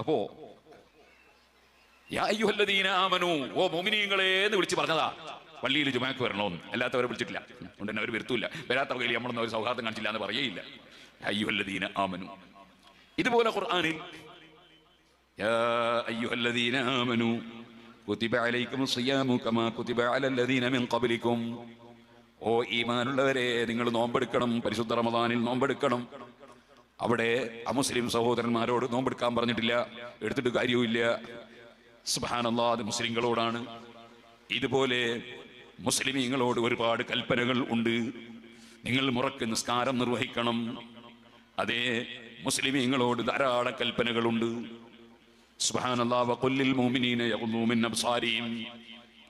അപ്പോ ഓ മോമിനിയങ്ങളെ എന്ന് വിളിച്ച് പറഞ്ഞതാ. പള്ളിയിൽ ജുമാക്ക് വരണമെന്ന്. അല്ലാത്തവരെ വിളിച്ചിട്ടില്ല. അതുകൊണ്ട് തന്നെ അവർ വരുത്തൂല വരാത്ത വകയിൽ നമ്മളൊന്നും ഒരു സൗഹാർദ്ദം കാണിച്ചില്ല എന്ന് പറയേയില്ല അയ്യുഹല്ലദീന ആമനു. ഇതുപോലെ ഖുർആാനിൽ അയ്യുഹല്ലദീന അലൈക്കും സിയാമു കമാ അലല്ലദീന മിൻ ഓ ഈമാനുള്ളവരെ നിങ്ങൾ നോമ്പെടുക്കണം. പരിശുദ്ധ റമദാനിൽ നോമ്പെടുക്കണം. അവിടെ അമുസ്ലിം സഹോദരന്മാരോട് നോമ്പെടുക്കാൻ പറഞ്ഞിട്ടില്ല എടുത്തിട്ട് കാര്യവുമില്ല. സുബാനല്ലാ മുസ്ലിങ്ങളോടാണ്. ഇതുപോലെ മുസ്ലിമീങ്ങളോട് ഒരുപാട് കൽപ്പനകൾ ഉണ്ട്. നിങ്ങൾ മുറക്ക് നിസ്കാരം നിർവഹിക്കണം. അതേ മുസ്ലിമീങ്ങളോട് ധാരാളം കൽപ്പനകളുണ്ട്.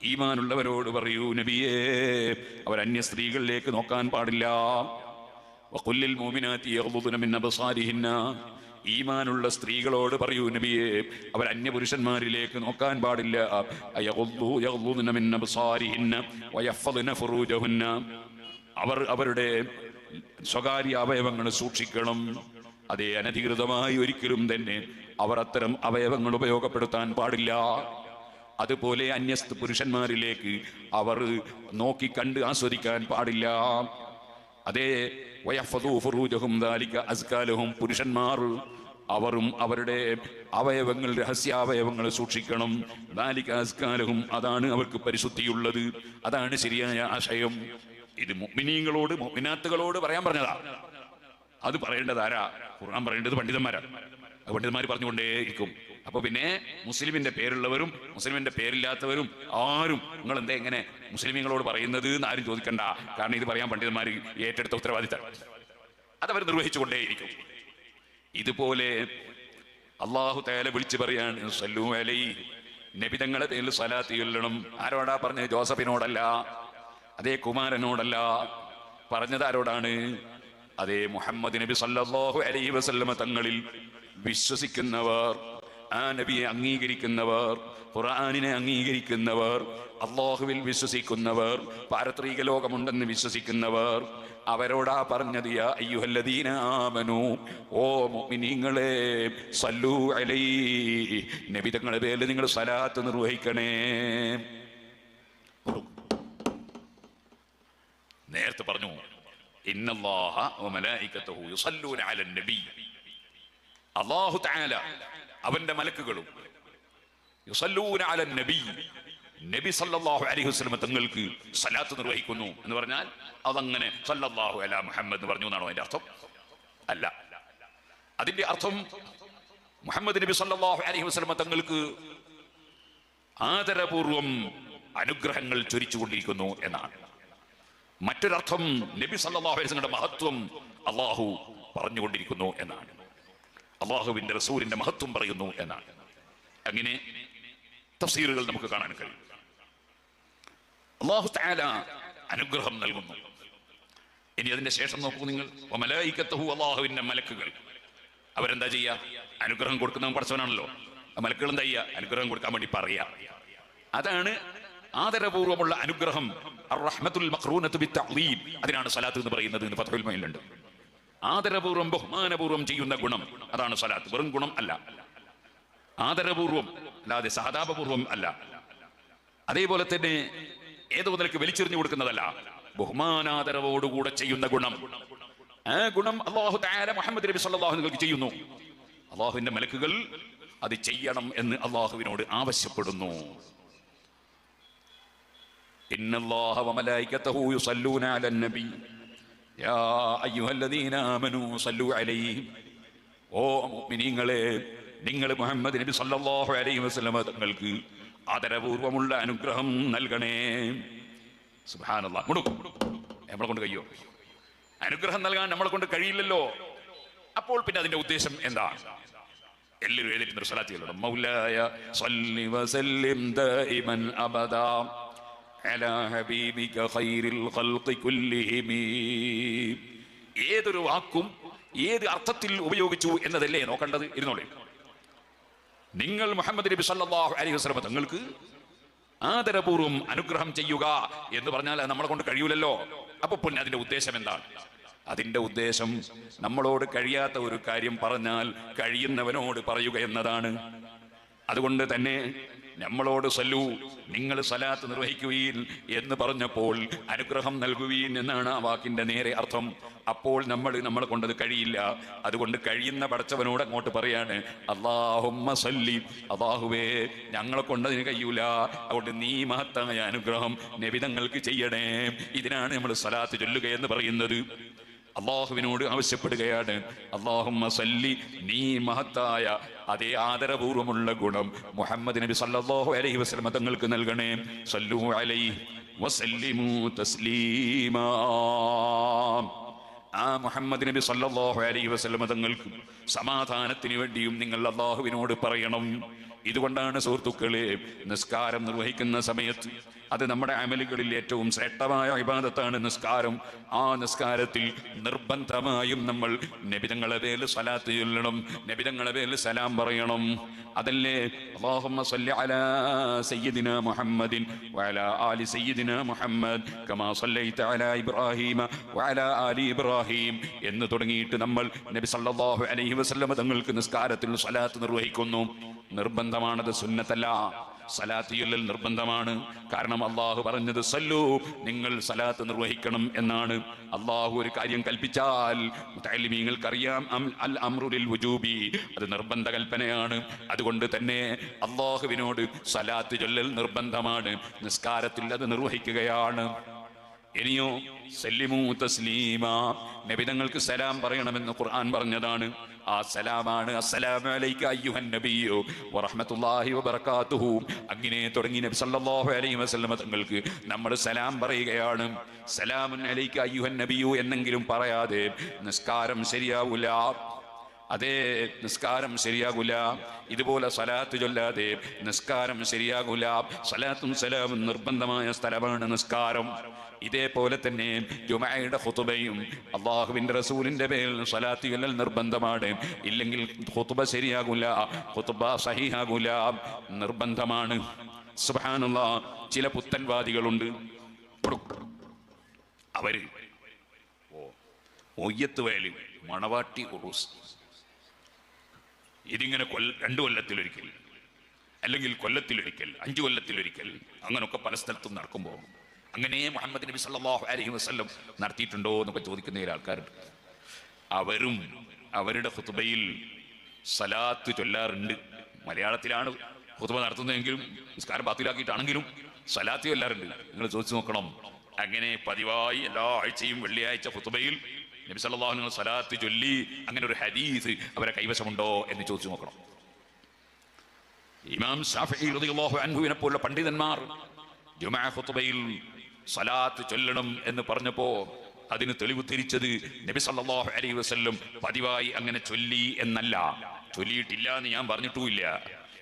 ഈമാനുള്ളവരോട് പറയൂ നബിയേ അവർ അന്യ സ്ത്രീകളിലേക്ക് നോക്കാൻ പാടില്ല. മിൻ അബ്സാരിഹിന്ന ഈമാനുള്ള സ്ത്രീകളോട് പറയൂ നബിയെ അവർ അന്യപുരുഷന്മാരിലേക്ക് നോക്കാൻ പാടില്ല. അവർ അവരുടെ സ്വകാര്യ അവയവങ്ങൾ സൂക്ഷിക്കണം. അതേ അനധികൃതമായി ഒരിക്കലും തന്നെ അവർ അത്തരം അവയവങ്ങൾ ഉപയോഗപ്പെടുത്താൻ പാടില്ല. അതുപോലെ അന്യസ്ത് പുരുഷന്മാരിലേക്ക് അവർ നോക്കി കണ്ട് ആസ്വദിക്കാൻ പാടില്ല. അതേ അസ്കാലഹും പുരുഷന്മാർ അവരും അവരുടെ അവയവങ്ങൾ രഹസ്യാവയവങ്ങൾ സൂക്ഷിക്കണം. ദാലിക അസ്കാലഹും അതാണ് അവർക്ക് പരിശുദ്ധിയുള്ളത്. അതാണ് ശരിയായ ആശയം. ഇത് മുഅ്മിനീങ്ങളോട് മുഅ്മിനാത്തുകളോട് പറയാൻ പറഞ്ഞതാ. അത് പറയേണ്ടത് ആരാ ഖുർആൻ പറയേണ്ടത് പണ്ഡിതന്മാരാ. പണ്ഡിതന്മാർ പണ്ഡിതന്മാർ പറഞ്ഞുകൊണ്ടേയിരിക്കും. അപ്പൊ പിന്നെ മുസ്ലിമിന്റെ പേരുള്ളവരും മുസ്ലിമിന്റെ പേരില്ലാത്തവരും ആരും നിങ്ങൾ എന്താ എങ്ങനെ മുസ്ലിമീങ്ങളോട് പറയുന്നത് എന്ന് ആരും ചോദിക്കണ്ട. കാരണം ഇത് പറയാൻ പണ്ഡിതന്മാർ ഏറ്റെടുത്ത ഉത്തരവാദിത്തം. അതവർ നിർവഹിച്ചുകൊണ്ടേയിരിക്കും. ഇതുപോലെ അള്ളാഹു തേല വിളിച്ചു പറയാണ് സല്ലു അലൈ നബിതങ്ങളെ പേരിൽ സലാത്തി ചൊല്ലണം. ആരോടാ പറഞ്ഞത്? ജോസഫിനോടല്ല. അതേ കുമാരനോടല്ല. പറഞ്ഞത് ആരോടാണ്? അതേ മുഹമ്മദ് നബി സല്ലാഹു അലൈ വസല്ലമ തങ്ങളിൽ വിശ്വസിക്കുന്നവർ. ആ നബിയെ അംഗീകരിക്കുന്നവർ ഖുർആാനിനെ അംഗീകരിക്കുന്നവർ അള്ളാഹുവിൽ വിശ്വസിക്കുന്നവർ പാരത്രിക ലോകമുണ്ടെന്ന് വിശ്വസിക്കുന്നവർ അവരോടാ പറഞ്ഞത് അയ്യുഹല്ലദീന ഓ മുഅ്മിനീങ്ങളെ സല്ലു അലൈ നബി തങ്ങളുടെ പേരിൽ നിങ്ങൾ സലാത്ത് നിർവഹിക്കണേ. നേരത്തെ പറഞ്ഞു തആല അവന്റെ മലക്കുകളും. നബി. നബി സല്ലല്ലാഹു അലൈഹി വസല്ലം തങ്ങൾക്ക് സലാത്ത് നിർവഹിക്കുന്നു എന്ന് പറഞ്ഞാൽ അതങ്ങനെ സല്ലല്ലാഹു അലാ മുഹമ്മദ് എന്ന് പറഞ്ഞു എന്നാണോ അതിന്റെ അർത്ഥം? അല്ല. അതിന്റെ അർത്ഥം മുഹമ്മദ് നബി സല്ലാഹു അലൈഹി വസ്ലമ തങ്ങൾക്ക് ആദരപൂർവം അനുഗ്രഹങ്ങൾ ചൊരിച്ചുകൊണ്ടിരിക്കുന്നു എന്നാണ്. മറ്റൊരർത്ഥം നബി സല്ലാഹു അലൈഹി വസല്ലമയുടെ മഹത്വം അള്ളാഹു പറഞ്ഞുകൊണ്ടിരിക്കുന്നു എന്നാണ്. അള്ളാഹുവിന്റെ റസൂലിന്റെ മഹത്വം പറയുന്നു എന്നാണ് അങ്ങനെ തഫ്സീറുകൾ നമുക്ക് കാണാൻ കഴിയും. അള്ളാഹു തആല അനുഗ്രഹം നൽകുന്നു. ഇനി അതിന്റെ ശേഷം നോക്കൂ നിങ്ങൾ. അള്ളാഹുവിന്റെ മലക്കുകൾ. അവരെന്താ ചെയ്യുക അനുഗ്രഹം കൊടുക്കുന്നവൻ പഠിച്ചവനാണല്ലോ. മലക്കുകൾ എന്താ ചെയ്യുക അനുഗ്രഹം കൊടുക്കാൻ വേണ്ടി പറയാ. അതാണ് ആദരപൂർവമുള്ള അനുഗ്രഹം. അതിനാണ് സലാത്ത് എന്ന് പറയുന്നത് എന്ന് ഫത്ഹുൽ ആദരപൂർവം ബഹുമാനപൂർവം ചെയ്യുന്ന ഗുണം. അതാണ് സലാത്ത് വെറും ഗുണം അല്ല. ആദരപൂർവം അല്ലാതെ സഹതാപപൂർവം അല്ല. അതേപോലെ തന്നെ ഏതോ നിലയ്ക്ക് വലിച്ചെറിഞ്ഞു കൊടുക്കുന്നതല്ല. ബഹുമാനാദരവോടുകൂടെ ചെയ്യുന്ന ഗുണം. ആ ഗുണം അള്ളാഹു താര മുഹമ്മദ് നബി സല്ലാഹു നിങ്ങൾക്ക് ചെയ്യുന്നു. അള്ളാഹുവിന്റെ മലക്കുകൾ അത് ചെയ്യണം എന്ന് അള്ളാഹുവിനോട് ആവശ്യപ്പെടുന്നു. ഇന്നല്ലാഹ വമലായിക്കത്തഹു നബി. ഓ മുഅ്മിനീങ്ങളെ നിങ്ങൾ മുഹമ്മദ് നബി സല്ലല്ലാഹു അലൈഹി വസ്ലമ തങ്ങൾക്ക് ആദരപൂർവമുള്ള അനുഗ്രഹം നൽകണേ. സുബ്ഹാനല്ലാഹ്. മുടുക്കും നമ്മളെ കൊണ്ട് കഴിയോ? അനുഗ്രഹം നൽകാൻ നമ്മളെ കൊണ്ട് കഴിയില്ലല്ലോ. അപ്പോൾ പിന്നെ അതിന്റെ ഉദ്ദേശം എന്താ? എല്ലാവരും എഴുതിയിട്ടുണ്ട് സ്വലാത്തി മൗലായ സല്ലി വസല്ലിം ദൈമൻ അബദാ. അലാ ഹബീബിക ഖൈറിൽ ഖൽഖി കുല്ലിഹിം ഏതൊരു വാക്കും ഏത് അർത്ഥത്തിൽ ഉപയോഗിച്ചു എന്നതല്ലേ നോക്കേണ്ടത്? ഇരുന്നോളെ. നിങ്ങൾ മുഹമ്മദ് നബി സല്ലല്ലാഹു അലൈഹി വസല്ലം തങ്ങൾക്ക് ആദരപൂർവം അനുഗ്രഹം ചെയ്യുക എന്ന് പറഞ്ഞാൽ അത് നമ്മളെ കൊണ്ട് കഴിയൂലല്ലോ. അപ്പൊ പിന്നെ അതിന്റെ ഉദ്ദേശം എന്താണ്? അതിന്റെ ഉദ്ദേശം നമ്മളോട് കഴിയാത്ത ഒരു കാര്യം പറഞ്ഞാൽ കഴിയുന്നവനോട് പറയുക എന്നതാണ്. അതുകൊണ്ട് തന്നെ നമ്മളോട് സല്ലു നിങ്ങൾ സലാത്ത് നിർവഹിക്കുകയിൽ എന്ന് പറഞ്ഞപ്പോൾ അനുഗ്രഹം നൽകുകയിൽ എന്നാണ് ആ വാക്കിന്റെ നേരെ അർത്ഥം. അപ്പോൾ നമ്മൾ നമ്മളെ കൊണ്ടത് കഴിയില്ല. അതുകൊണ്ട് കഴിയുന്ന പടച്ചവനോട് അങ്ങോട്ട് പറയാണ് അള്ളാഹുമ്മ സല്ലി. അള്ളാഹുവേ ഞങ്ങളെ കൊണ്ടതിന് കഴിയൂല. അതുകൊണ്ട് നീ മഹത്തായ അനുഗ്രഹം നബിതങ്ങൾക്ക് ചെയ്യണേ. ഇതിനാണ് നമ്മൾ സലാത്ത് ചൊല്ലുക എന്ന് പറയുന്നത്. അള്ളാഹുവിനോട് ആവശ്യപ്പെടുകയാണ് അള്ളാഹുമ്മ സല്ലി. നീ മഹത്തായ അതേ ആദരപൂർവമുള്ള ഗുണം മുഹമ്മദ് നബി സല്ലല്ലാഹു അലൈഹി വസല്ലം തങ്ങൾക്ക് നൽകണേ. സല്ലു അലൈഹി വസല്ലിമു തസ്ലീമാ. ആ മുഹമ്മദ് നബി സല്ലല്ലാഹു അലൈഹി വസല്ലം തങ്ങൾക്ക് സമാധാനത്തിന് വേണ്ടിയും നിങ്ങൾ അള്ളാഹുവിനോട് പറയണം. ഇതുകൊണ്ടാണ് സുഹൃത്തുക്കളെ നിസ്കാരം നിർവഹിക്കുന്ന സമയത്ത് അത് നമ്മുടെ അമലുകളിൽ ഏറ്റവും ശ്രേഷ്ഠമായ വിവാദത്താണ് നിസ്കാരം. ആ നിസ്കാരത്തിൽ നിർബന്ധമായും നമ്മൾ നബിതങ്ങളെ പേരിൽ സലാത്ത് ചൊല്ലണം നബിതങ്ങളെ പേരിൽ സലാം പറയണം. അതല്ലേ? സല്ലി അലാ സയ്യിദിന മുഹമ്മദിൻ വഅലാ ആലി സയ്യിദിന മുഹമ്മദ് കമാ സല്ലൈത അലാ ആലി എന്ന് തുടങ്ങിയിട്ട് നമ്മൾ നബി സല്ലല്ലാഹു അലൈഹി വസല്ലം തങ്ങൾക്ക് നിസ്കാരത്തിൽ സലാത്ത് നിർവഹിക്കുന്നു. നിർബന്ധമാണത് സുന്നത്തല്ല. സലാത്ത് ചൊല്ലൽ നിർബന്ധമാണ്. കാരണം അള്ളാഹു പറഞ്ഞത് സല്ലു നിങ്ങൾ സലാത്ത് നിർവഹിക്കണം എന്നാണ്. അള്ളാഹു ഒരു കാര്യം കൽപ്പിച്ചാൽ അറിയാം അൽ അമ്രുലിൽ വുജൂബി. അത് നിർബന്ധ കൽപ്പനയാണ്. അതുകൊണ്ട് തന്നെ അള്ളാഹുവിനോട് സലാത്ത് ചൊല്ലൽ നിർബന്ധമാണ്. നിസ്കാരത്തിൽ അത് നിർവഹിക്കുകയാണ്. ഇനിയോ തസ്ലീമ. നബിതങ്ങൾക്ക് സലാം പറയണമെന്ന് ഖുർആൻ പറഞ്ഞതാണ്. ആ സലാമാണ് അസ്സലാമു അലൈക വബറകാതുഹു. അങ്ങനെ തുടങ്ങി നബി സല്ലല്ലാഹു അലൈഹി വസല്ലമ തങ്ങൾക്ക് നമ്മൾ സലാം പറയുകയാണ്. സലാമുൻ അലൈക അയ്യുഹൻ എന്നെങ്കിലും പറയാതെ നിസ്കാരം ശരിയാവൂല. അതേ നിസ്കാരം ശരിയാകൂല. ഇതുപോലെ സലാത്ത് ചൊല്ലാതെ നിസ്കാരം ശരിയാകൂല. സലാത്തും സലാമും നിർബന്ധമായ സ്ഥലമാണ് നിസ്കാരം. ഇതേപോലെ തന്നെ ജുമയുടെ ഹുതുബയും അള്ളാഹുവിന്റെ റസൂലിന്റെ പേരിൽ സലാത്ത് ചൊല്ലൽ നിർബന്ധമാണ്. ഇല്ലെങ്കിൽ ഹുതുബ ശരിയാകൂല ഹുതുബ സഹിയാകൂല നിർബന്ധമാണ്. സുബാനുള്ള ചില പുത്തൻവാദികളുണ്ട്. അവർ ഓ വേലി വയൽ മണവാട്ടി ഉറൂസ്. ഇതിങ്ങനെ കൊല്ല രണ്ടു കൊല്ലത്തിലൊരിക്കൽ അല്ലെങ്കിൽ കൊല്ലത്തിലൊരിക്കൽ അഞ്ചു കൊല്ലത്തിലൊരിക്കൽ അങ്ങനൊക്കെ പല സ്ഥലത്തും നടക്കുമ്പോൾ അങ്ങനെ മുഹമ്മദ് നബി സല്ലാഹു അലൈഹി വസല്ലം നടത്തിയിട്ടുണ്ടോ എന്നൊക്കെ ചോദിക്കുന്ന ആൾക്കാരുണ്ട്. അവരും അവരുടെ ഹുതുബയിൽ സലാത്ത് ചൊല്ലാറുണ്ട്. മലയാളത്തിലാണ് ഹുതുബ നടത്തുന്നതെങ്കിലും നിസ്കാരം ബാത്തിലാക്കിയിട്ടാണെങ്കിലും സലാത്ത് ചൊല്ലാറുണ്ട്. നിങ്ങൾ ചോദിച്ചു നോക്കണം. അങ്ങനെ പതിവായി എല്ലാ ആഴ്ചയും വെള്ളിയാഴ്ച ഖുത്ബയിൽ നബി സല്ലല്ലാഹു അലൈഹി സലാത്ത് ചൊല്ലി അങ്ങനെ ഒരു ഹദീസ് അവരെ കൈവശമുണ്ടോ എന്ന് ചോദിച്ചു നോക്കണം. ഇമാം ഷാഫി അൻഹുവിനെ പോലുള്ള പണ്ഡിതന്മാർ ജുമാ ഖുത്ബയിൽ സലാത്ത് ചൊല്ലണം എന്ന് പറഞ്ഞപ്പോ അതിന് തെളിവ് തിരിച്ചത് നബി സല്ലല്ലാഹു അലൈഹി വസല്ലം പതിവായി അങ്ങനെ ചൊല്ലി എന്നല്ല. ചൊല്ലിയിട്ടില്ല എന്ന് ഞാൻ പറഞ്ഞിട്ടുമില്ല.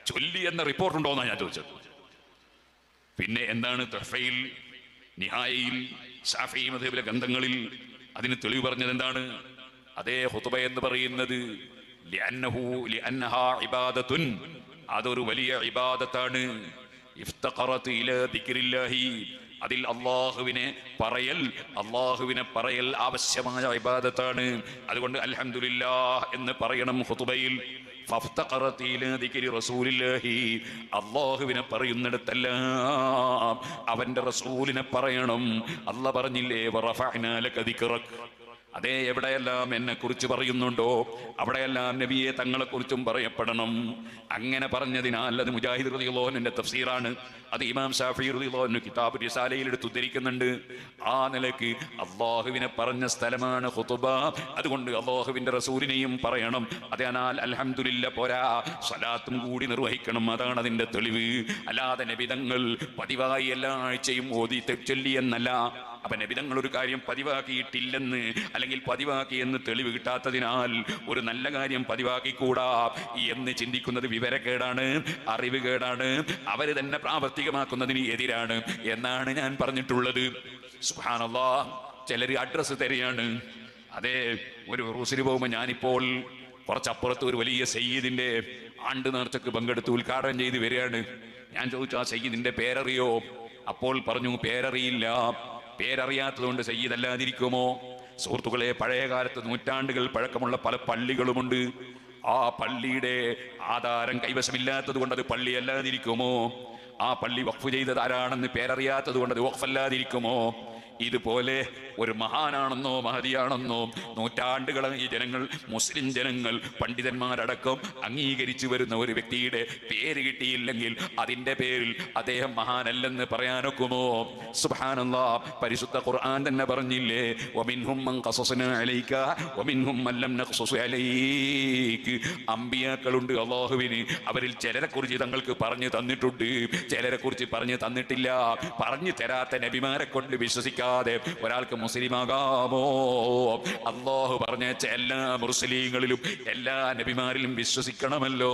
ചൊല്ലി എന്ന റിപ്പോർട്ട് ഉണ്ടോ എന്നാണ് ഞാൻ ചോദിച്ചത്. പിന്നെ എന്താണ് തഹഫയിൽ നിഹായയിൽ ഗ്രന്ഥങ്ങളിൽ അതിന് തെളിവ് പറഞ്ഞത് എന്താണ്? അതേ ഹുതുബ എന്ന് പറയുന്നത് അതൊരു വലിയ ഇബാദത്താണ്. അതിൽ അള്ളാഹുവിനെ പറയൽ അള്ളാഹുവിനെ പറയൽ ആവശ്യമായ ഇബാദത്താണ്. അതുകൊണ്ട് അലഹമുല്ലാ എന്ന് പറയണം ഹുതുബയിൽ അള്ളാഹുവിനെ പറയുന്നിടത്തെല്ലാം അവന്റെ റസൂലിനെ പറയണം. അല്ല പറഞ്ഞില്ലേ അതേ എവിടെയെല്ലാം എന്നെ കുറിച്ച് പറയുന്നുണ്ടോ അവിടെയെല്ലാം നബിയെ തങ്ങളെ കുറിച്ചും പറയപ്പെടണം. അങ്ങനെ പറഞ്ഞതിനാൽ അത് മുജാഹിദ് റളിയല്ലാഹുവിന്റെ തഫ്സീറാണ്. അത് ഇമാം ഷാഫി റുദിയുള്ളോഹന് കിതാബ് റിസാലയിൽ എടുത്ത് ഉദ്ധരിക്കുന്നുണ്ട്. ആ നിലയ്ക്ക് അള്ളാഹുവിനെ പറഞ്ഞ സ്ഥലമാണ് ഹുതുബ അതുകൊണ്ട് അള്ളാഹുവിന്റെ റസൂലിനെയും പറയണം. അതിനാൽ അലഹമുല്ല പോരാ. സ്വലാത്തും കൂടി നിർവഹിക്കണം. അതാണ് അതിന്റെ തെളിവ്. അല്ലാതെ നബിതങ്ങൾ പതിവായി എല്ലാ ആഴ്ചയും ഓതി തെച്ചൊല്ലി എന്നല്ല. അപ്പൊ നബിതങ്ങൾ ഒരു കാര്യം പതിവാക്കിയിട്ടില്ലെന്ന് അല്ലെങ്കിൽ പതിവാക്കി എന്ന് തെളിവ് കിട്ടാത്തതിനാൽ ഒരു നല്ല കാര്യം പതിവാക്കിക്കൂടാ എന്ന് ചിന്തിക്കുന്നത് വിവരക്കേടാണ് അറിവ് കേടാണ് അവർ തന്നെ പ്രാവർത്തികമാക്കുന്നതിന് എതിരാണ് എന്നാണ് ഞാൻ പറഞ്ഞിട്ടുള്ളത്. സുഹാനല്ലാ ചിലർ അഡ്രസ്സ് തരികയാണ്. അതെ ഒരു റൂസിന് പോകുമ്പോൾ ഞാനിപ്പോൾ കുറച്ചപ്പുറത്ത് ഒരു വലിയ സയ്യിദിന്റെ ആണ്ട് നേർച്ചക്ക് പങ്കെടുത്ത് ഉദ്ഘാടനം ചെയ്ത് വരികയാണ്. ഞാൻ ചോദിച്ചു ആ സയ്യിദിന്റെ പേരറിയോ? അപ്പോൾ പറഞ്ഞു പേരറിയില്ല. പേരറിയാത്തതുകൊണ്ട് സയ്യിദ് അല്ലാതിരിക്കുമോ സുഹൃത്തുക്കളെ പഴയ കാലത്ത് നൂറ്റാണ്ടുകൾ പഴക്കമുള്ള പല പള്ളികളുമുണ്ട്. ആ പള്ളിയുടെ ആധാരം കൈവശമില്ലാത്തത് കൊണ്ട് അത് പള്ളിയല്ലാതിരിക്കുമോ? ആ പള്ളി വഖഫ് ചെയ്തത് ആരാണെന്ന് പേരറിയാത്തത് കൊണ്ട് അത് വഖഫല്ലാതിരിക്കുമോ? ഇതുപോലെ ഒരു മഹാനാണെന്നോ മഹതിയാണെന്നോ നൂറ്റാണ്ടുകളായി ജനങ്ങൾ മുസ്ലിം ജനങ്ങൾ പണ്ഡിതന്മാരടക്കം അംഗീകരിച്ചു വരുന്ന ഒരു വ്യക്തിയുടെ പേര് കിട്ടിയില്ലെങ്കിൽ അതിന്റെ പേരിൽ അദ്ദേഹം മഹാനല്ലെന്ന് പറയാനൊക്കുമോ? സുഹാനന്ദാ പരിശുദ്ധ ഖുർആൻ തന്നെ പറഞ്ഞില്ലേ ഒമിൻഹും അമ്പിയാക്കളുണ്ട് അള്ളാഹുവിന് അവരിൽ ചിലരെ കുറിച്ച് തങ്ങൾക്ക് പറഞ്ഞു തന്നിട്ടുണ്ട്. ചിലരെ കുറിച്ച് പറഞ്ഞു തന്നിട്ടില്ല. പറഞ്ഞു തരാത്ത നബിമാരെ കൊണ്ട് വിശ്വസിക്കാതെ ഒരാൾക്ക് മുസ്ലിമാകാമോ? അള്ളാഹു പറഞ്ഞേച്ച എല്ലാ മുസ്ലിങ്ങളിലും എല്ലാ നബിമാരിലും വിശ്വസിക്കണമല്ലോ.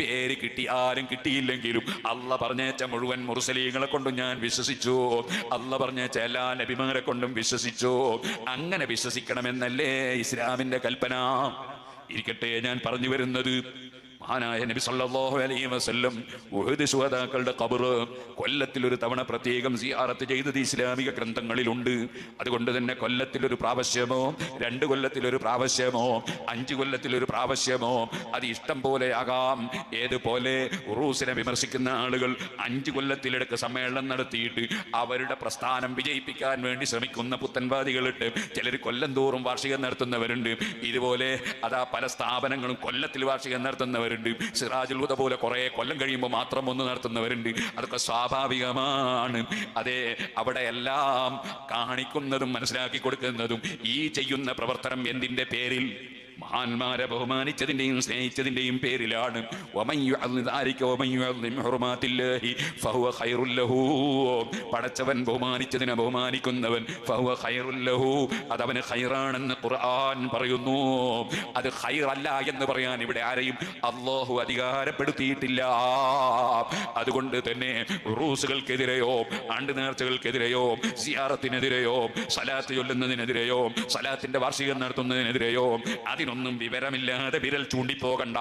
പേര് കിട്ടി ആരും കിട്ടിയില്ലെങ്കിലും അല്ല പറഞ്ഞേച്ച മുഴുവൻ മുസ്ലിങ്ങളെ കൊണ്ടും ഞാൻ വിശ്വസിച്ചു. അല്ല പറഞ്ഞേച്ച എല്ലാ നബിമാരെ കൊണ്ടും വിശ്വസിച്ചു. അങ്ങനെ വിശ്വസിക്കണമെന്നല്ലേ ഇസ്ലാമിന്റെ കൽപ്പന? ഇരിക്കട്ടെ ഞാൻ പറഞ്ഞു വരുന്നത്. മഹാനായ നബി സല്ലല്ലാഹു അലൈഹി വസല്ലം ഉഹദ് ശുഹദാക്കളുടെ ഖബർ കൊല്ലത്തിൽ ഒരു തവണ പ്രത്യേകം സിയാറത്ത് ചെയ്തത് ഇസ്ലാമിക ഗ്രന്ഥങ്ങളിലുണ്ട്. അതുകൊണ്ട് തന്നെ കൊല്ലത്തിൽ ഒരു പ്രാവശ്യമോ രണ്ട് കൊല്ലത്തിൽ ഒരു പ്രാവശ്യമോ അഞ്ച് കൊല്ലത്തിൽ ഒരു പ്രാവശ്യമോ അത് ഇഷ്ടം പോലെ ആകാം. ഏതുപോലെ ഉറൂസിനെ വിമർശിക്കുന്ന ആളുകൾ അഞ്ച് കൊല്ലത്തിലെടുക്ക് സമ്മേളനം നടത്തിയിട്ട് അവരുടെ പ്രസ്ഥാനം വിജയിപ്പിക്കാൻ വേണ്ടി ശ്രമിക്കുന്ന പുത്തൻവാദികളിട്ട് ചിലർ കൊല്ലം തോറും വാർഷികം നടത്തുന്നവരുണ്ട്. ഇതുപോലെ അതാ പല സ്ഥാപനങ്ങളും കൊല്ലത്തിൽ വാർഷികം നടത്തുന്നവരുണ്ട്. സിറാജുൽ ഹുദ പോലെ കുറെ കൊല്ലം കഴിയുമ്പോൾ മാത്രം ഒന്ന് നടത്തുന്നവരുണ്ട്. അതൊക്കെ സ്വാഭാവികമാണ്. അതെ അവിടെ എല്ലാം കാണിക്കുന്നതും മനസ്സിലാക്കി കൊടുക്കുന്നതും ഈ ചെയ്യുന്ന പ്രവർത്തനം എന്തിന്റെ പേരിൽ? മഹാന്മാരെ ബഹുമാനിച്ചതിന്റെയും സ്നേഹിച്ചതിന്റെയും പേരിലാണ്. പടച്ചവൻ ബഹുമാനിച്ചതിനെ ബഹുമാനിക്കുന്നവൻ അതവന് ഖൈറാണെന്ന് ഖുർആൻ പറയുന്നു. അത് ഖൈറല്ല എന്ന് പറയാൻ ഇവിടെ ആരെയും അള്ളാഹു അധികാരപ്പെടുത്തിയിട്ടില്ല. അതുകൊണ്ട് തന്നെ റൂസുകൾക്കെതിരെയോ ആണ്ട് നേർച്ചകൾക്കെതിരെയോ സിയാറത്തിനെതിരെയോ സലാത്ത് ചൊല്ലുന്നതിനെതിരെയോ സലാത്തിന്റെ വാർഷികം നടത്തുന്നതിനെതിരെയോ അതിനൊന്നും വിവരമില്ലാതെ വിരൽ ചൂണ്ടിപ്പോകണ്ട.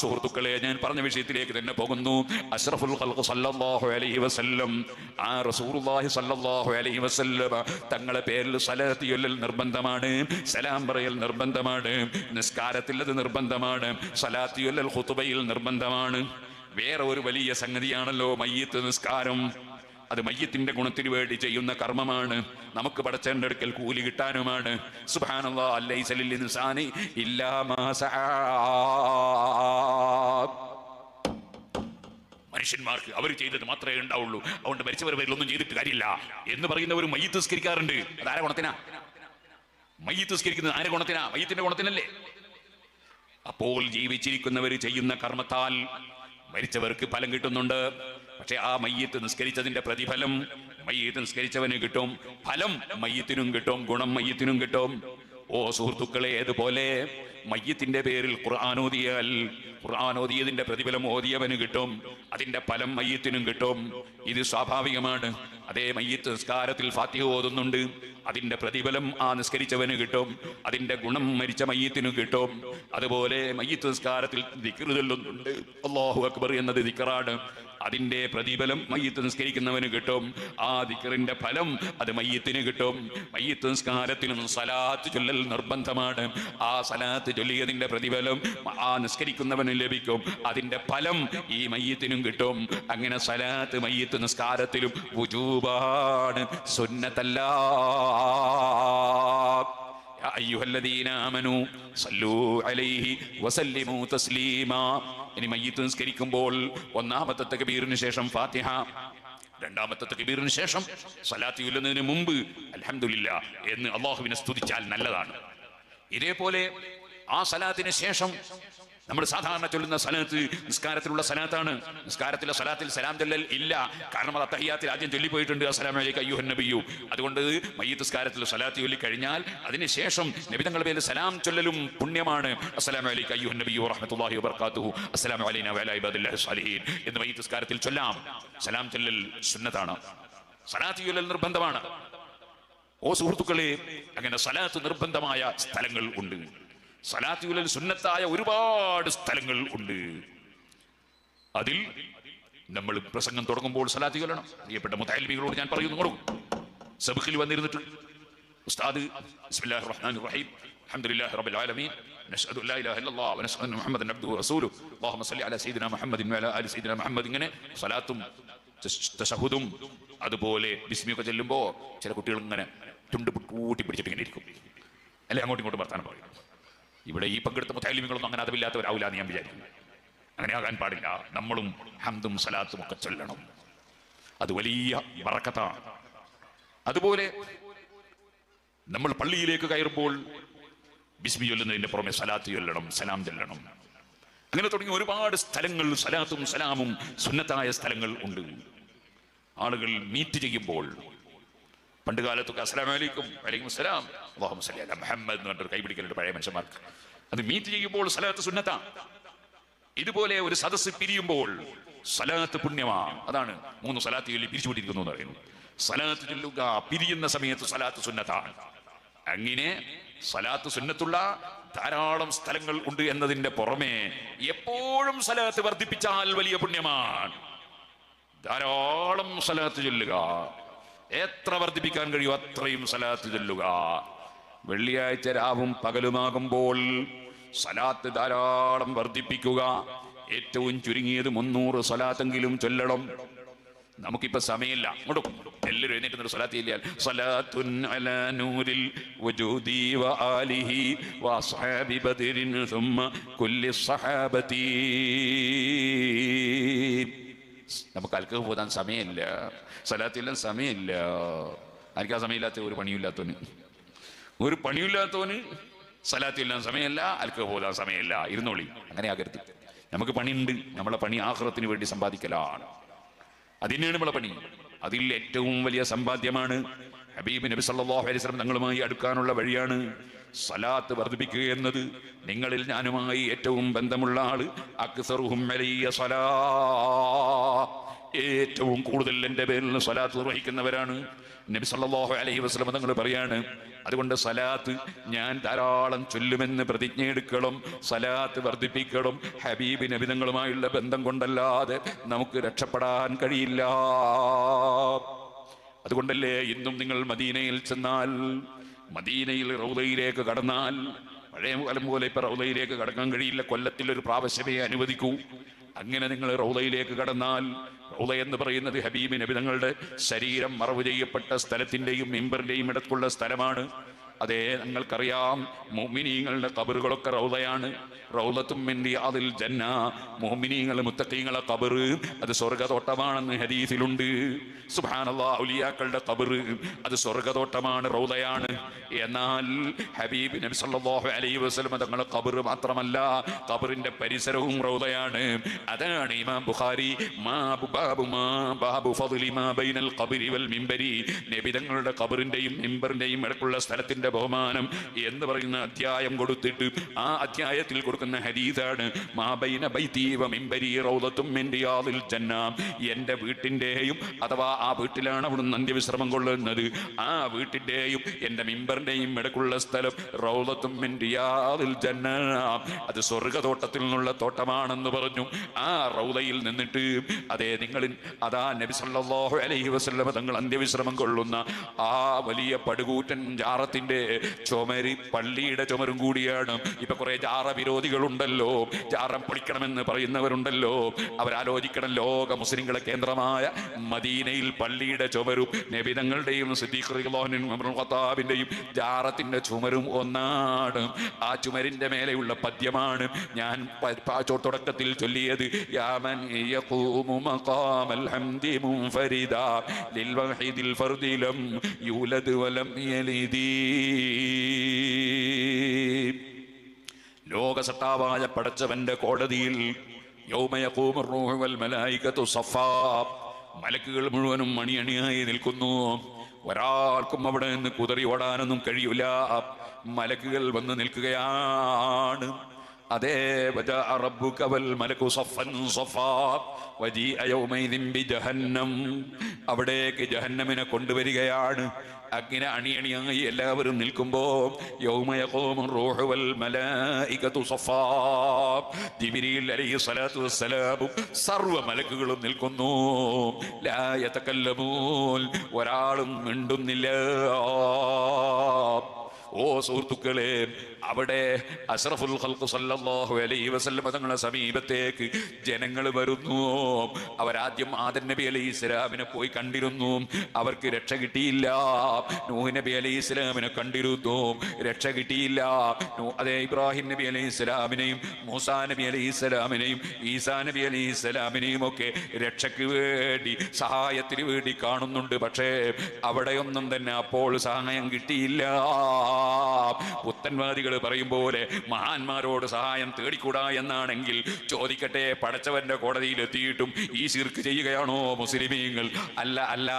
സുഹൃത്തുക്കളെ ഞാൻ പറഞ്ഞ വിഷയത്തിലേക്ക് തന്നെ പോകുന്നു. അഷ്റഫുൽ ഖൽഖ് സല്ലല്ലാഹു അലൈഹി വസല്ലം. ആ റസൂലുള്ളാഹി സല്ലല്ലാഹു അലൈഹി വസല്ലം തങ്ങളെ പേരിൽ സലാത്ത് ചൊല്ലൽ നിർബന്ധമാണ് സലാം പറയൽ നിർബന്ധമാണ് നിസ്കാരത്തിൽ അത് നിർബന്ധമാണ് സലാത്ത് ചൊല്ലൽ നിർബന്ധമാണ്. വേറെ ഒരു വലിയ സംഗതിയാണല്ലോ മയ്യത്ത് നിസ്കാരം. അത് മയ്യത്തിന്റെ ഗുണത്തിന് വേണ്ടി ചെയ്യുന്ന കർമ്മമാണ്. നമുക്ക് പടച്ചേണ്ട അടുക്കൽ കൂലി കിട്ടാനുമാണ്. സആ. മനുഷ്യന്മാർക്ക് അവർ ചെയ്തത് മാത്രമേ ഉണ്ടാവുള്ളൂ. അതുകൊണ്ട് മരിച്ചവർ പേരിലൊന്നും ചെയ്തിട്ട് കാര്യമില്ല. എന്ന് പറയുന്നവർ മയ്യത്ത് നിസ്കരിക്കാറുണ്ട്. അതാര ഗുണത്തിനാ? മയ്യത്ത് നിസ്കരിക്കുന്നത് ആരെ ഗുണത്തിനാ? മയ്യത്തിന്റെ ഗുണത്തിനല്ലേ? അപ്പോൾ ജീവിച്ചിരിക്കുന്നവർ ചെയ്യുന്ന കർമ്മത്താൽ മരിച്ചവർക്ക് ഫലം കിട്ടുന്നുണ്ട്. പക്ഷെ ആ മയ്യത്ത് നിസ്കരിച്ചതിന്റെ പ്രതിഫലം മയ്യത്ത് നിസ്കരിച്ചവന് കിട്ടും. ഫലം മയ്യത്തിനും കിട്ടും ഗുണം മയ്യത്തിനും കിട്ടും. ഓ സുഹൃത്തുക്കളെ ഏതുപോലെ മയ്യത്തിന്റെ പേരിൽ ഖുർആൻ ഓതിയാൽ ഖുർആൻ പ്രതിഫലം ഓതിയവന് കിട്ടും. അതിന്റെ ഫലം മയ്യത്തിനും കിട്ടും. ഇത് സ്വാഭാവികമാണ്. അതേ മയ്യത്ത് നിസ്കാരത്തിൽ ഫാത്തിഹ ഓതുന്നുണ്ട്. അതിന്റെ പ്രതിഫലം ആ നിസ്കരിച്ചവന് കിട്ടും. അതിന്റെ ഗുണം മരിച്ച മയ്യത്തിനു കിട്ടും. അതുപോലെ മയ്യത്ത് നിസ്കാരത്തിൽ ദിക്റ് ചൊല്ലുന്നുണ്ട് അല്ലാഹു അക്ബർ എന്നത് ദിക്റാണ്. അതിന്റെ പ്രതിഫലം മയ്യത്ത് നിസ്കരിക്കുന്നവന് കിട്ടും. ആ ദിക്കറിന്റെ ഫലം അത് മയ്യത്തിന് കിട്ടും. മയ്യത്ത് നിസ്കാരത്തിനും സലാത്ത് ചൊല്ലൽ നിർബന്ധമാണ്. ആ സലാത്ത് ചൊല്ലിയതിന്റെ പ്രതിഫലം ആ നിസ്കരിക്കുന്നവന് ലഭിക്കും. അതിന്റെ ഫലം ഈ മയ്യത്തിനും കിട്ടും. അങ്ങനെ സലാത്ത് മയ്യത്ത് നിസ്കാരത്തിലും വുജൂബാണ്. സുന്നത്തല്ല. അയ്യുഹല്ലദീനാമനു സല്ലൂ അലൈഹി വസല്ലിമു തസ്ലീമാ. ഇനി മയ്യത്ത് നിസ്കരിക്കുമ്പോൾ ഒന്നാമത്തെ തകബീറിന് ശേഷം ഫാത്തിഹ രണ്ടാമത്തെ തകബീറിന് ശേഷം സലാത്തി ചൊല്ലുന്നതിന് മുമ്പ് അലഹമില്ല എന്ന് അള്ളാഹുവിനെ സ്തുതിച്ചാൽ നല്ലതാണ്. ഇതേപോലെ ആ സലാത്തിന് ശേഷം നമ്മൾ സാധാരണ ചൊല്ലുന്ന സലാത്ത് നിസ്കാരത്തിലുള്ള സലാത്താണ്. നിസ്കാരത്തിലെ സലാത്തിൽ സലാം ചൊല്ലൽ ഇല്ല. കാരണം അത് അത്തഹിയാത്തിൽ ആദ്യം ചൊല്ലിപ്പോയിട്ടുണ്ട് അസ്സലാമു അലൈക അയ്യൂഹൻ നബിയു അതുകൊണ്ട് മയ്യത്ത് നിസ്കാരത്തിൽ സലാത്ത് ചൊല്ലി കഴിഞ്ഞാൽ അതിനുശേഷം നബിതങ്ങളുടെ പേരിൽ സലാം ചൊല്ലലും പുണ്യമാണ്. അസ്സലാമു അലൈക്ക് അയ്യൂഹൻ നബിയു റഹ്മത്തുള്ളാഹി വബറകാതുഹു. അസ്സലാമു അലൈന വഅലാ സാലിഹീൻ എന്ന് മയ്യത്ത് നിസ്കാരത്തിൽ ചൊല്ലാം. സലാം ചൊല്ലൽ സുന്നത്താണ്. സലാത്ത് ചൊല്ലൽ നിർബന്ധമാണ്. ഓ സുഹൃത്തുക്കളെ അങ്ങനെ സലാത്ത് നിർബന്ധമായ സ്ഥലങ്ങൾ ഉണ്ട്. സലാത്ത് സുന്നത്തായ ഒരുപാട് സ്ഥലങ്ങൾ ഉണ്ട്. അതിൽ നമ്മൾ പ്രസംഗം തുടങ്ങുമ്പോൾ സലാത്തി കൊല്ലണം പ്രിയപ്പെട്ട മുത്താൽബികളോട് ഞാൻ പറയുന്നു കൊടുക്കും സബുക്കിൽ വന്നിരുന്നിട്ട് ഉസ്താദ് ബിസ്മില്ലാഹിർ റഹ്മാനിർ റഹീം അൽഹംദുലില്ലാഹി റബ്ബിൽ ആലമീൻ അല്ലാ ഇലാഹ ഇല്ലല്ലാഹ് വനഷ്ഹദു അന്ന മുഹമ്മദൻ അബ്ദുഹു വറസൂലുഹു അല്ലാഹുമ്മ സല്ലി അലാ സയ്യിദിനാ മുഹമ്മദിൻ ആലി മുഹമ്മദ് ഇങ്ങനെ സ്വലാത്തും തശഹുദും അതുപോലെ ബിസ്മിയൊക്കെ ചെല്ലുമ്പോ ചില കുട്ടികൾ ഇങ്ങനെ ചുണ്ട് പൂട്ടി പിടിച്ചിട്ട് ഇങ്ങനെ ഇരിക്കും. അല്ലെ? അങ്ങോട്ടും ഇങ്ങോട്ടും വർത്താനം പറയും. ഇവിടെ ഈ പങ്കെടുത്ത മുത്താലിമികളൊന്നും അങ്ങനെ അതവില്ലാത്തവരാവില്ല എന്ന് ഞാൻ വിചാരിക്കുന്നു. അങ്ങനെ ആകാൻ പാടില്ല. നമ്മളും ഹംദും സലാത്തും ഒക്കെ ചൊല്ലണം. അത് വലിയ വറക്കത്താണ് അതുപോലെ നമ്മൾ പള്ളിയിലേക്ക് കയറുമ്പോൾ ബിസ്മി ചൊല്ലുന്നതിന്റെ പുറമെ സലാത്ത് ചൊല്ലണം സലാം ചൊല്ലണം. അങ്ങനെ തുടങ്ങി ഒരുപാട് സ്ഥലങ്ങൾ സലാത്തും സലാമും സുന്നത്തായ സ്ഥലങ്ങൾ ഉണ്ട്. ആളുകൾ മീറ്റ് ചെയ്യുമ്പോൾ പണ്ട് കാലത്തൊക്കെ അസ്സലാം വലൈക്കും അസ്സലാം. അല്ലാഹുമ്മ സല്ലി മുഹമ്മദ് എന്ന് പറഞ്ഞിട്ട് പഴയ മനുഷ്യന്മാർക്ക്. അത് മീറ്റ് ചെയ്യുമ്പോൾ സലാത്ത് സുന്നത്താ. ഇതുപോലെ ഒരു സദസ്സ് പിരിയുമ്പോൾ സലാത്ത് പുണ്യമാ. അതാണ് മൂന്ന് സലാത്ത് ചൊല്ലി പിരിച്ചുകൊണ്ടിരിക്കുന്നു എന്ന് പറയുന്നു സലാത്ത് ചൊല്ലുക പിരിയുന്ന സമയത്ത് സലാത്ത് സുന്നത്താണ് അങ്ങനെ സലാത്ത് സുന്നത്തുള്ള ധാരാളം സ്ഥലങ്ങൾ ഉണ്ട് എന്നതിന്റെ പുറമെ എപ്പോഴും സലാത്ത് വർദ്ധിപ്പിച്ചാൽ വലിയ പുണ്യമാണ്. ധാരാളം സലാത്ത് ചൊല്ലുക. എത്ര വർദ്ധിപ്പിക്കാൻ കഴിയും അത്രയും സലാത്ത് ചൊല്ലുക. വെള്ളിയാഴ്ച രാവും പകലുമാകുമ്പോൾ സലാത്ത് ധാരാളം വർദ്ധിപ്പിക്കുക. ഏറ്റവും ചുരുങ്ങിയത് മുന്നൂറ് സലാത്തെങ്കിലും ചൊല്ലണം. നമുക്കിപ്പോ സമയമില്ല. അങ്ങോട്ടും എല്ലാവരും എഴുന്നേറ്റ് സ്വലാത്ത് സലാത്തുൻ വ ആലിഹി വ ബദരിൻ കുല്ലി നമുക്ക് അൽക്ക് പോകാൻ സമയമില്ല. സലാത്തില്ലാൻ സമയമില്ല. ആർക്കാ സമയമില്ലാത്ത ഒരു പണിയില്ലാത്തവന് ഒരു പണിയില്ലാത്തവന് സലാത്തില്ലാൻ സമയമില്ല അൽക്ക് പോകാൻ സമയമില്ല. ഇരുന്നോളി അങ്ങനെ ആകരുത്. നമുക്ക് പണിയുണ്ട്. നമ്മളെ പണി ആഹ്റത്തിന് വേണ്ടി സമ്പാദിക്കലാണ്. അതിനാണ് നമ്മളെ പണി. അതിൽ ഏറ്റവും വലിയ സമ്പാദ്യമാണ്. ഹബീബ് നബി സല്ലല്ലാഹു അലൈഹി വസല്ലം തങ്ങളുമായി അടുക്കാനുള്ള വഴിയാണ്. സലാത്ത് വർദ്ധിപ്പിക്കുക എന്നത് നിങ്ങളിൽ ഞാനുമായി ഏറ്റവും ബന്ധമുള്ള ആൾ അക്സറുഹും സലാ. ഏറ്റവും കൂടുതൽ എന്റെ പേരിൽ സലാത്ത് നിർവഹിക്കുന്നവരാണ്. നബി സല്ലല്ലാഹു അലൈഹി വസല്ലം തങ്ങൾ പറയാണ് അതുകൊണ്ട് സലാത്ത് ഞാൻ ധാരാളം ചൊല്ലുമെന്ന് പ്രതിജ്ഞ എടുക്കണം സലാത്ത് വർദ്ധിപ്പിക്കണം. ഹബീബ് നബിതങ്ങളുമായുള്ള ബന്ധം കൊണ്ടല്ലാതെ നമുക്ക് രക്ഷപ്പെടാൻ കഴിയില്ല. അതുകൊണ്ടല്ലേ ഇന്നും നിങ്ങൾ മദീനയിൽ ചെന്നാൽ മദീനയിൽ റൗദയിലേക്ക് കടന്നാൽ പഴയ കാലം പോലെ ഇപ്പൊ റൗദയിലേക്ക് കടക്കാൻ കഴിയില്ല കൊല്ലത്തിൽ ഒരു പ്രാവശ്യമേ അനുവദിക്കൂ. അങ്ങനെ നിങ്ങൾ റൗദയിലേക്ക് കടന്നാൽ റൗദ എന്ന് പറയുന്നത് ഹബീബിന് നിങ്ങളുടെ ശരീരം മറവ് ചെയ്യപ്പെട്ട സ്ഥലത്തിന്റെയും മിമ്പറിന്റെയും ഇടക്കുള്ള സ്ഥലമാണ്. അതെ ഞങ്ങൾക്കറിയാം മോമിനീങ്ങളുടെ കബറുകളൊക്കെ റൗദയാണ്. റൗദത്തും അതിൽ ജന്ന. മോമിനീങ്ങളെ മുത്തക്കീങ്ങളെ കബറ് അത് സ്വർഗതോട്ടമാണെന്ന് ഹരീസിലുണ്ട് സുബ്ഹാനല്ലാ ഔലിയാക്കളുടെ കബറ് അത് സ്വർഗതോട്ടമാണ് റൗദയാണ്. എന്നാൽ ഹബീബ് നബി സല്ലല്ലാഹു അലൈഹി വസല്ലം തങ്ങളുടെ കബറ് മാത്രമല്ല കബറിന്റെ പരിസരവും റൗദയാണ്. അതാണ് ഇമാം ബുഖാരി മാ ബാബു മാ ബാബു ഫദ്ലി മാ ബൈനൽ ഖബരി വൽ മിംബരി. നബി തങ്ങളുടെ കബറിന്റെയും മിംബറിന്റെയും ഇടക്കുള്ള സ്ഥലത്തിന്റെ ബഹുമാനം എന്ന് പറയുന്ന അധ്യായം കൊടുത്തിട്ട് ആ അധ്യായത്തിൽ കൊടുക്കുന്ന ഹരീതാണ് മാബൈന ബൈന ബൈതി മിംബരി റൗദത്തും മിൻ റിയാദിൽ ജന്ന. എന്റെ വീട്ടിന്റെയും അഥവാ ആ വീട്ടിലാണ് അവിടുന്ന് അന്ത്യവിശ്രമം കൊള്ളുന്നത്. ആ വീട്ടിന്റെയും എന്റെ മിമ്പറിന്റെയും ഇടക്കുള്ള സ്ഥലം റൗദത്തും മിൻ റിയാദിൽ ജന്ന. അത് സ്വർഗതോട്ടത്തിൽ നിന്നുള്ള തോട്ടമാണെന്ന് പറഞ്ഞു. ആ റൗദയിൽ നിന്നിട്ട് അതേ നിങ്ങളിൽ അതാ നബി സല്ലല്ലാഹു അലൈഹി വസല്ലം തങ്ങൾ അന്ത്യവിശ്രമം കൊള്ളുന്ന ആ വലിയ പടുകൂറ്റൻ ജാറത്തിന്റെ ചുമരി പള്ളിയുടെ ചുമരും കൂടിയാണ്. ഇപ്പൊ കുറെ ജാറ വിരോധികളുണ്ടല്ലോ. ജാറം പൊളിക്കണമെന്ന് പറയുന്നവരുണ്ടല്ലോ. അവരാലോചിക്കണം ലോക മുസ്ലിങ്ങളെ കേന്ദ്രമായ മദീനയിൽ പള്ളിയുടെ ചുമരും നബിതങ്ങളുടെയും ഖത്താബിന്റെയും ജാറത്തിന്റെ ചുമരും ഒന്നാണ്. ആ ചുമരിന്റെ മേലെയുള്ള പദ്യമാണ് ഞാൻ തുടക്കത്തിൽ ചൊല്ലിയത്. യാമൻ യഖൂമു മഖാമൽ ഹംദി മുൻഫരിദാ ലിൽവഹീദിൽ ഫർദി ലം യൂലദ് വലം യലിദീ. ലോകസട്ടാവായ പടച്ചവന്റെ കോടതിയിൽ മലക്കുകൾ മുഴുവനും മണിയണിയായി നിൽക്കുന്നു. ഒരാൾക്കും അവിടെ നിന്ന് കുതറി ഓടാനൊന്നും കഴിയൂല. മലക്കുകൾ വന്ന് നിൽക്കുകയാണ്. അതേ അവിടേക്ക് ജഹന്നമിനെ കൊണ്ടുവരികയാണ്. അങ്ങനെ അണിയണിയായി എല്ലാവരും നിൽക്കുമ്പോ സർവ മലക്കുകളും നിൽക്കുന്നു. ഒരാളും മിണ്ടുന്നില്ല. ഓ സുഹൃത്തുക്കളെ അവിടെ അഷ്റഫുൽ ഖൽഖ് സല്ലല്ലാഹു അലൈഹി വസല്ലം തങ്ങളുടെ സമീപത്തേക്ക് ജനങ്ങൾ വരുന്നു. അവരാദ്യം ആദൻ നബി അലൈഹി ഇസ്ലാമിനെ പോയി കണ്ടിരുന്നു. അവർക്ക് രക്ഷ കിട്ടിയില്ല. നൂഹ് നബി അലൈഹി ഇസ്ലാമിനെ കണ്ടിരുന്നു. രക്ഷ കിട്ടിയില്ല. അതെ ഇബ്രാഹിം നബി അലൈഹി ഇസ്ലാമിനെയും മൂസാ നബി അലൈഹി ഇസ്ലാമിനെയും ഈസാ നബി അലൈഹി ഇസ്ലാമിനെയും ഒക്കെ രക്ഷയ്ക്ക് വേണ്ടി സഹായത്തിന് വേണ്ടി കാണുന്നുണ്ട്. പക്ഷേ അവിടെയൊന്നും തന്നെ അപ്പോൾ സഹായം കിട്ടിയില്ല. പുത്തൻവാദികൾ പറയും പോലെ മഹാന്മാരോട് സഹായം തേടിക്കൂടാ എന്നാണെങ്കിൽ ചോദിക്കട്ടെ പടച്ചവന്റെ കോടതിയിൽ എത്തിയിട്ടും ഈ ശിർക്ക് ചെയ്യുകയാണോ മുസ്ലിമീങ്ങൾ? അല്ല അല്ല.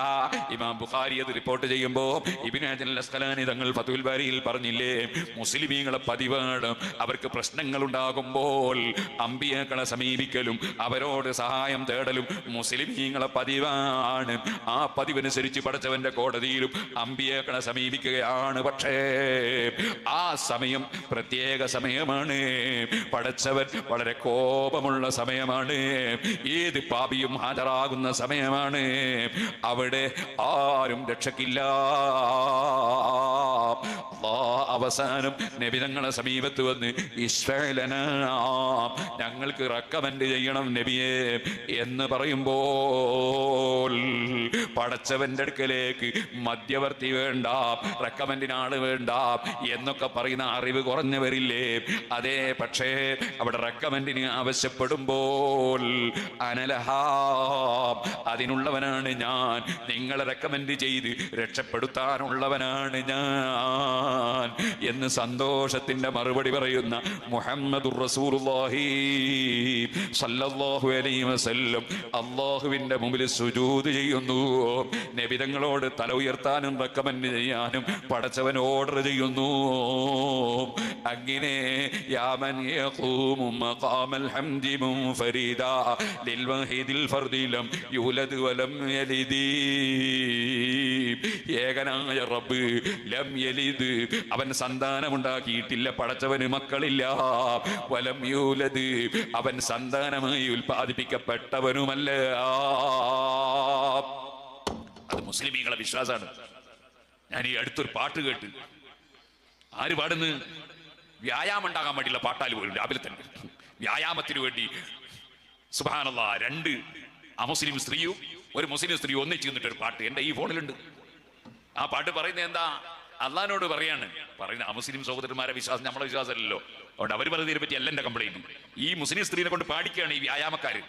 ഇമാം ബുഖാരി അത് റിപ്പോർട്ട് ചെയ്യുമ്പോ ഇബിനാജൻ അസ്കലാനി തങ്ങൾ ഫതുൽ ബാരിയിൽ പറഞ്ഞില്ലേ മുസ്ലിമീങ്ങളെ പതിവാണ്. അവർക്ക് പ്രശ്നങ്ങൾ ഉണ്ടാകുമ്പോൾ അമ്പിയാക്കളെ സമീപിക്കലും അവരോട് സഹായം തേടലും മുസ്ലിമീങ്ങളെ പതിവാണ്. ആ പതിവനുസരിച്ച് പടച്ചവന്റെ കോടതിയിലും അമ്പിയാക്കളെ സമീപിക്കുകയാണ്. പക്ഷേ ആ സമയം പ്രത്യേക സമയമാണ്. പടച്ചവൻ വളരെ കോപമുള്ള സമയമാണ്. ഏത് പാപിയും ഹാജരാകുന്ന സമയമാണ്. അവിടെ ആരും രക്ഷക്കില്ല. അവസാനം നബിതങ്ങളെ സമീപത്ത് വന്ന് ഇസ്ഫലന ഞങ്ങൾക്ക് റെക്കമെൻഡ് ചെയ്യണം നബിയെ എന്ന് പറയുമ്പോൾ പടച്ചവന്റെ അടുക്കലേക്ക് മധ്യവർത്തി വേണ്ട റെക്കമെൻഡിന് ആൾ വേണ്ട എന്നൊക്കെ പറയുന്ന അറിവ് കുറഞ്ഞവരില്ലേ അതേ പക്ഷേ അവിടെ റെക്കമെൻഡിന് ആവശ്യപ്പെടുമ്പോൾ അനലഹാം അതിനുള്ളവനാണ് ഞാൻ. നിങ്ങളെ റെക്കമെൻഡ് ചെയ്ത് രക്ഷപ്പെടുത്താനുള്ളവനാണ് ഞാൻ എന്ന് സന്തോഷത്തിന്റെ മറുപടി പറയുന്ന മുഹമ്മദ് സല്ലല്ലാഹു അലൈഹി വസല്ലം. അള്ളാഹുവിന്റെ മുമ്പിൽ സുജൂത് ചെയ്യുന്നു. നബിതങ്ങളോട് തല ഉയർത്താനും റെക്കമെൻഡ് ചെയ്യാനും പടച്ചവൻ ഓർഡർ ചെയ്യുന്നു അങ്ങനെ യാമൻ യഖൂമു മഖാമൽ ലിൽ വലം ഏകനായ റബ്ബ് ലം യലിദ്. അവൻ സന്താനമുണ്ടാക്കിയിട്ടില്ല പടച്ചവന് മക്കളില്ല. വലം യൂലദ്. അവൻ സന്താനമായി ഉൽപ്പാദിപ്പിക്കപ്പെട്ടവനുമല്ല. അത് മുസ്ലിമീങ്ങളെ വിശ്വാസമാണ്. ഞാൻ ഈ അടുത്തൊരു പാട്ട് കേട്ട് ആര് പാടുന്നു? വ്യായാമം ഉണ്ടാകാൻ വേണ്ടിയുള്ള പാട്ടാൽ പോലും രാവിലെ തന്നെ. വ്യായാമത്തിന് വേണ്ടി സുബാനല്ല രണ്ട് അമുസ്ലിം സ്ത്രീയും ഒരു മുസ്ലിം സ്ത്രീയും ഒന്നിച്ചു നിന്നിട്ട് ഒരു പാട്ട് എന്റെ ഈ ഫോണിലുണ്ട്. ആ പാട്ട് പറയുന്നത് എന്താ? അള്ളഹാനോട് പറയാണ്. പറയുന്ന അമുസ്ലിം സഹോദരന്മാരെ വിശ്വാസം നമ്മളെ വിശ്വാസമല്ലല്ലോ. അതുകൊണ്ട് അവർ പറയുന്നതിനെ പറ്റി അല്ല എന്റെ കംപ്ലൈന്റ് ഈ മുസ്ലിം സ്ത്രീനെ കൊണ്ട് പാടിക്കുകയാണ് ഈ വ്യായാമക്കാര്.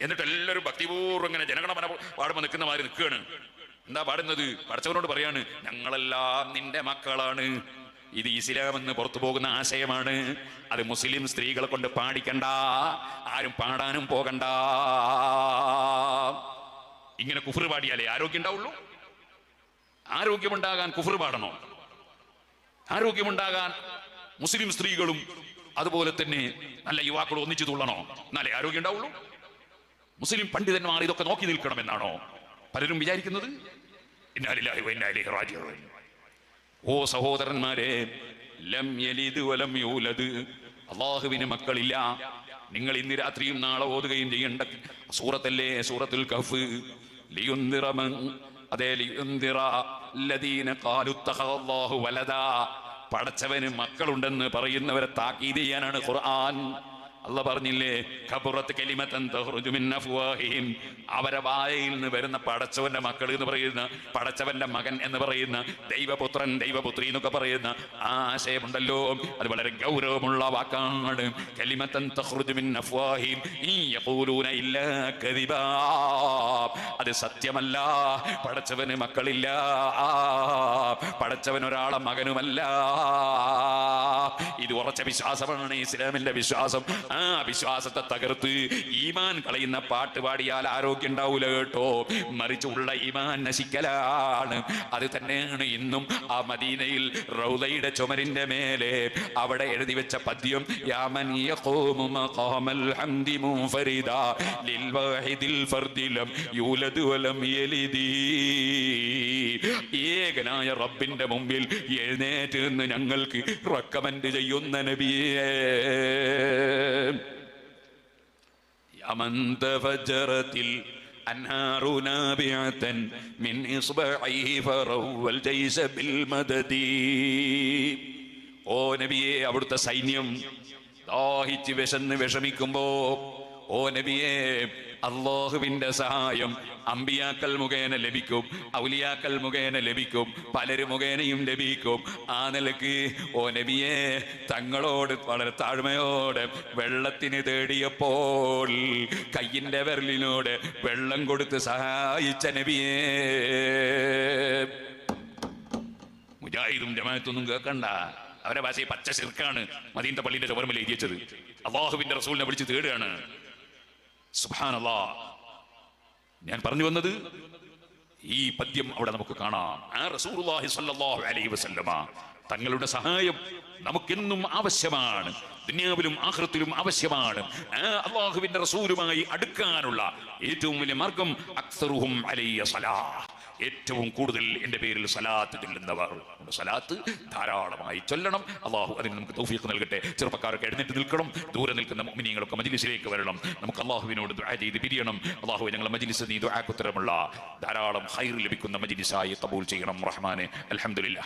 എന്നിട്ട് എല്ലാവരും ഭക്തിപൂർവം ഇങ്ങനെ ജനഗണമന പാടുമ്പോൾ നിൽക്കുന്ന മാതിരി നിൽക്കുകയാണ്. എന്താ പാടുന്നത്? പഠിച്ചവനോട് പറയാണ് ഞങ്ങളെല്ലാം നിന്റെ മക്കളാണ്. ഇത് ഇസ്ലാമെന്ന് പുറത്തു പോകുന്ന ആശയമാണ്. അത് മുസ്ലിം സ്ത്രീകളെ കൊണ്ട് പാടിക്കണ്ട. ആരും പാടാനും പോകണ്ട. ഇങ്ങനെ കുഫർ പാടിയാലേ ആരോഗ്യം ഉണ്ടാവുള്ളൂ? ആരോഗ്യമുണ്ടാകാൻ കുഫർ പാടണോ? ആരോഗ്യമുണ്ടാകാൻ മുസ്ലിം സ്ത്രീകളും അതുപോലെ തന്നെ നല്ല യുവാക്കളും ഒന്നിച്ചു തുള്ളണോ? എന്നാലേ ആരോഗ്യം ഉണ്ടാവുള്ളൂ. മുസ്ലിം പണ്ഡിതന്മാർ ഇതൊക്കെ നോക്കി നിൽക്കണമെന്നാണോ പലരും വിചാരിക്കുന്നത്? ഇന്നാലില്ലാഹി എന്നാലേ റാജ്യോ. ഓ സഹോദരന്മാരെ ലം യലിദ് വലം യൂലദ്. അള്ളാഹുവിന് മക്കളില്ല. നിങ്ങൾ ഇന്ന് രാത്രിയും നാളെ ഓതുകയും ചെയ്യേണ്ട സൂറത്തല്ലേ? സൂറത്തുൽ കഫ്. ലിയുന്ദിറ മൻ അതേ ലിയുന്ദിറ ലദീന അല്ലാഹു വലദാ. പടച്ചവന് മക്കളുണ്ടെന്ന് പറയുന്നവരെ താക്കീത് ചെയ്യാനാണ് ഖുർആൻ. അല്ല പറഞ്ഞില്ലേ ഖബറത്ത് കലിമത്തൻ അവരെ വായയിൽ നിന്ന് വരുന്ന പടച്ചവന്റെ മക്കൾ എന്ന് പറയുന്ന പടച്ചവന്റെ മകൻ എന്ന് പറയുന്ന ദൈവപുത്രൻ ദൈവപുത്രി എന്നൊക്കെ പറയുന്ന ആ ആശയമുണ്ടല്ലോ. അത് വളരെ ഗൗരവമുള്ള വാക്കാണ്. കലിമത്തൻ അത് സത്യമല്ല. പടച്ചവന് മക്കളില്ല. പടച്ചവൻ ഒരാളെ മകനുമല്ല. ഇത് ഉറച്ച വിശ്വാസമാണ്. ഇസ്ലാമിന്റെ വിശ്വാസം. ആ ആ വിശ്വാസത്തെ തകർത്ത് ഈമാൻ കളയുന്ന പാട്ട് പാടിയാൽ ആരോഗ്യം ഉണ്ടാവൂല കേട്ടോ. മറിച്ച് ഉള്ള ഈമാൻ നശിക്കലാണ്. അത് തന്നെയാണ് ഇന്നും ആ മദീനയിൽ റൗദയുടെ ചുമരിന്റെ മേലെ അവിടെ എഴുതി വെച്ച പദ്യം യാമൻ ഏകനായ റബ്ബിന്റെ മുമ്പിൽ എഴുന്നേറ്റ് നിന്ന് ഞങ്ങൾക്ക് റെക്കമെൻഡ് ചെയ്യുന്ന നബിയേ. يمن تفجرت الأنهار نابعة من إصبعه فروى الجيش بالمدد ഓ നബിയെ അവിടുത്തെ സൈന്യം ദാഹിച്ച് വിശന്ന് വിഷമിക്കുമ്പോ ഓ നബിയെ അള്ളാഹുവിന്റെ സഹായം അമ്പിയാക്കൽ മുഖേന ലഭിക്കും ഔലിയാക്കൽ മുഖേന ലഭിക്കും പലര് മുഖേനയും ലഭിക്കും. ആ നിലയ്ക്ക് ഓ നബിയെ തങ്ങളോട് വളരെ താഴ്മയോടെ വെള്ളത്തിന് തേടിയപ്പോൾ കയ്യിന്റെ വിരലിനോട് വെള്ളം കൊടുത്ത് സഹായിച്ച നബിയേ. മുജാഹിദും ജമാഅത്തൊന്നും കേൾക്കണ്ട. അവരെ ഭാഷയെ പച്ച ശിർക്കാണ് മദീന്റെ പള്ളിന്റെ ചുമരമിൽ എഴുതി വെച്ചത്. അള്ളാഹുവിന്റെ റസൂലിനെ വിളിച്ച് തേടുകയാണ്. സുബ്ഹാനല്ലാ. ഞാൻ പറഞ്ഞു വന്നത് ഈ പദ്യം അവിടെ നമുക്ക് കാണാം. ആ റസൂലുള്ളാഹി സ്വല്ലല്ലാഹു അലൈഹി വസല്ലമ തങ്ങളുടെ സഹായം നമുക്കെന്നും ആവശ്യമാണ്. ദുനിയാവിലും ആഖിറത്തിലും ആവശ്യമാണ്. അള്ളാഹുവിന്റെ റസൂലുമായി അടുക്കാനുള്ള ഏറ്റവും വലിയ മാർഗം അക്സറുഹും അലയ്യ സലാഹ് ഏറ്റവും കൂടുതൽ എന്റെ പേരിൽ സലാത്ത് ചെല്ലുന്നവർ. സലാത്ത് ധാരാളമായി ചൊല്ലണം. അള്ളാഹു അതിന് നമുക്ക് തൗഫീഖ് നൽകട്ടെ. ചെറുപ്പക്കാരൊക്കെ എഴുന്നേറ്റ് നിൽക്കണം. ദൂരെ നിൽക്കുന്ന മുഅ്മിനീങ്ങളൊക്കെ മജ്ലിസിലേക്ക് വരണം. നമുക്ക് അള്ളാഹുവിനോട് ദുആ ചെയ്ത് പിരിയണം. അള്ളാഹു ഞങ്ങൾ മജ്ലിസ് നീ ദുആക്കുത്തരമുള്ള ധാരാളം ഹൈർ ലഭിക്കുന്ന മജ്ലിസായി കബൂൽ ചെയ്യണം റഹ്മാനെ. അൽഹംദുലില്ലാ